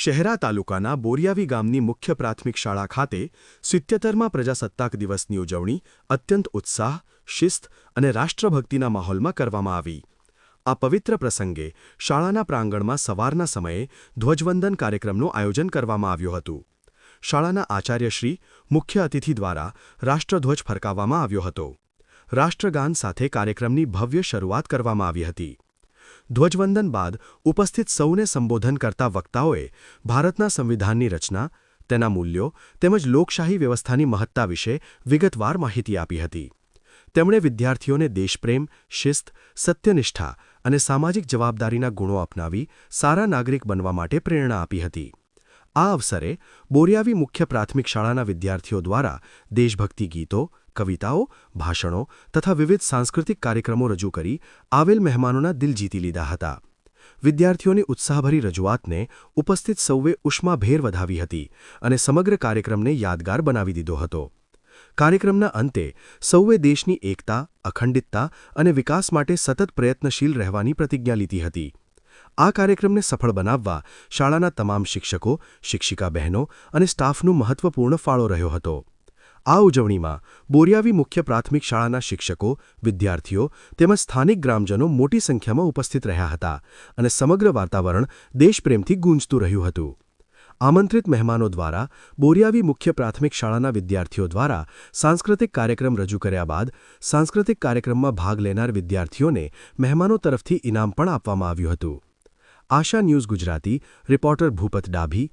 શહેરા તાલુકાના બોરિયાવી ગામની મુખ્ય પ્રાથમિક શાળા ખાતે સિત્યોતેરમાં પ્રજાસત્તાક દિવસની ઉજવણી અત્યંત ઉત્સાહ, શિસ્ત અને રાષ્ટ્રભક્તિના માહોલમાં કરવામાં આવી. આ પવિત્ર પ્રસંગે શાળાના પ્રાંગણમાં સવારના સમયે ધ્વજવંદન કાર્યક્રમનું આયોજન કરવામાં આવ્યું હતું. શાળાના આચાર્યશ્રી, મુખ્ય અતિથિ દ્વારા રાષ્ટ્રધ્વજ ફરકાવવામાં આવ્યો હતો. રાષ્ટ્રગાન સાથે કાર્યક્રમની ભવ્ય શરૂઆત કરવામાં આવી હતી. ધ્વજવંદન બાદ ઉપસ્થિત સૌને સંબોધન કરતા વક્તાઓએ ભારતના સંવિધાનની રચના, તેના મૂલ્યો તેમજ લોકશાહી વ્યવસ્થાની મહત્તા વિશે વિગતવાર માહિતી આપી હતી. તેમણે વિદ્યાર્થીઓને દેશપ્રેમ, શિસ્ત, સત્યનિષ્ઠા અને સામાજિક જવાબદારીના ગુણો અપનાવી સારા નાગરિક બનવા માટે પ્રેરણા આપી હતી. આ અવસરે બોરિયાવી મુખ્ય પ્રાથમિક શાળાના વિદ્યાર્થીઓ દ્વારા દેશભક્તિ ગીતો કવિતાઓ, ભાષણો તથા વિવિધ સાંસ્કૃતિક કાર્યક્રમો રજૂ કરી આવેલ મહેમાનોના દિલ જીતી લીધા હતા. વિદ્યાર્થીઓની ઉત્સાહભરી રજૂઆતને ઉપસ્થિત સૌએ ઉષ્માભેર વધાવી હતી અને સમગ્ર કાર્યક્રમને યાદગાર બનાવી દીધો હતો. કાર્યક્રમના અંતે સૌએ દેશની એકતા, અખંડિતતા અને વિકાસ માટે સતત પ્રયત્નશીલ રહેવાની પ્રતિજ્ઞા લીધી હતી. આ કાર્યક્રમને સફળ બનાવવા શાળાના તમામ શિક્ષકો શિક્ષિકા બહેનો અને સ્ટાફનું મહત્વપૂર્ણ ફાળો રહ્યો હતો. આ ઉજવણીમાં બોરિયાવી મુખ્ય પ્રાથમિક શાળાના શિક્ષકો, વિદ્યાર્થીઓ તેમજ સ્થાનિક ગ્રામજનો મોટી સંખ્યામાં ઉપસ્થિત રહ્યા હતા અને સમગ્ર વાતાવરણ દેશપ્રેમથી ગૂંજતું રહ્યું હતું. આમંત્રિત મહેમાનો દ્વારા બોરિયાવી મુખ્ય પ્રાથમિક શાળાના વિદ્યાર્થીઓ દ્વારા સાંસ્કૃતિક કાર્યક્રમ રજૂ કર્યા બાદ સાંસ્કૃતિક કાર્યક્રમમાં ભાગ લેનાર વિદ્યાર્થીઓને મહેમાનો તરફથી ઇનામ પણ આપવામાં આવ્યું હતું. Asha news Gujarati, reporter Bhupat Dabhi